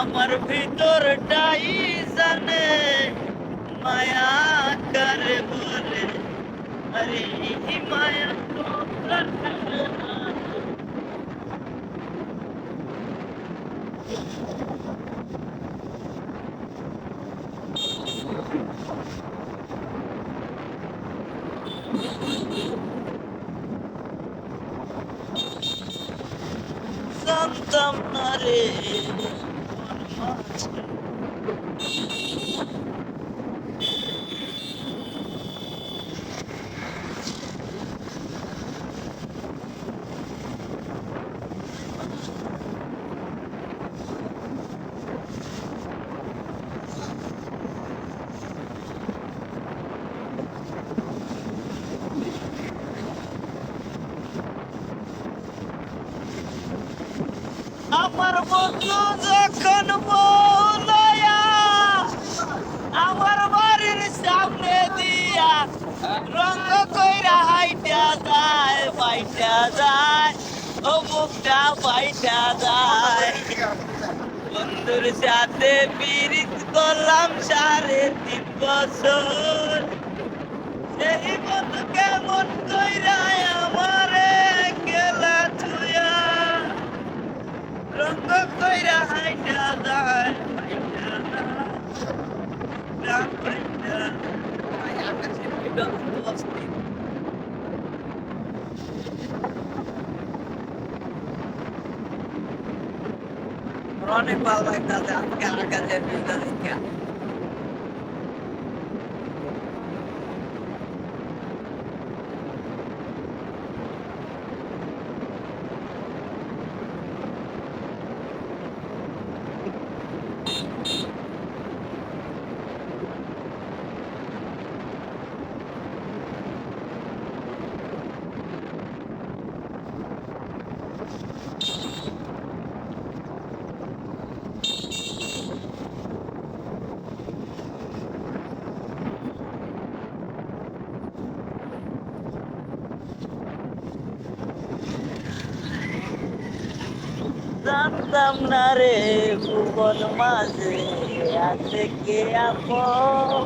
আমার ভিতরটাই জানে মায়া করে বলে আরে এই মায়া তো করে জানতাম না রে। আমার বন্ধু যখন বলায়া, আমার বাড়ির সামনে দিয়া রঙ কইরা হাইটা যায়, বাইটা যায়, ও মুখটা বাইটা যায়। বন্ধুর সাথে পিরিত করলাম সাড়ে তিন বছর। সেই বন্ধু কেমন কইরা Ronnie Palvekalta ja Akademialta. জানতাম না রে ভুবন মাঝে আছে কে আপন?